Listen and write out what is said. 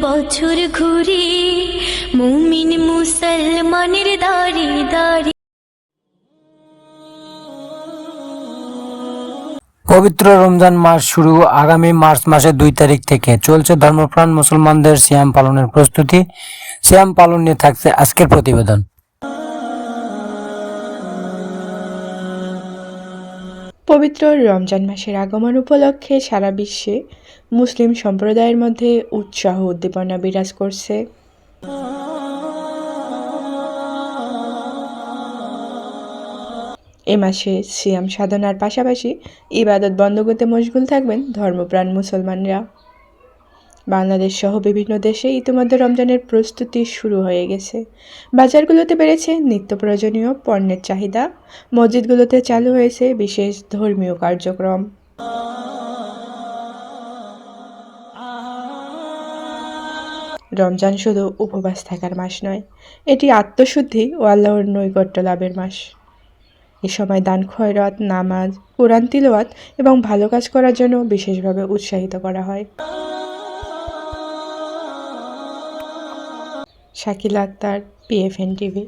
বছর মুমিন মুসলমানের পবিত্র রমজান মাস শুরু আগামী মার্চ মাসের দুই তারিখ থেকে। চলছে ধর্মপ্রাণ মুসলমানদের সিয়াম পালনের প্রস্তুতি। সিয়াম পালন নিয়ে থাকছে আজকের প্রতিবেদন। পবিত্র রমজান মাসের আগমন উপলক্ষে সারা বিশ্বে মুসলিম সম্প্রদায়ের মধ্যে উৎসাহ উদ্দীপনা বিরাজ করছে। এ মাসে সিয়াম সাধনার পাশাপাশি ইবাদত বন্ধগতে মশগুল থাকবেন ধর্মপ্রাণ মুসলমানরা। বাংলাদেশ সহ বিভিন্ন দেশে ইতিমধ্যে রমজানের প্রস্তুতি শুরু হয়ে গেছে। বাজারগুলোতে বেড়েছে নিত্য প্রয়োজনীয় পণ্যের চাহিদা। মসজিদগুলোতে চালু হয়েছে বিশেষ ধর্মীয় কার্যক্রম। রমজান শুধু উপবাস থাকার মাস নয়, এটি আত্মশুদ্ধি ও আল্লাহর নৈকট্য লাভের মাস। এ সময় দান খয়রাত, নামাজ, কোরআন তিলওয়াত এবং ভালো কাজ করার জন্য বিশেষভাবে উৎসাহিত করা হয়। Shakil Akhtar PFN TV.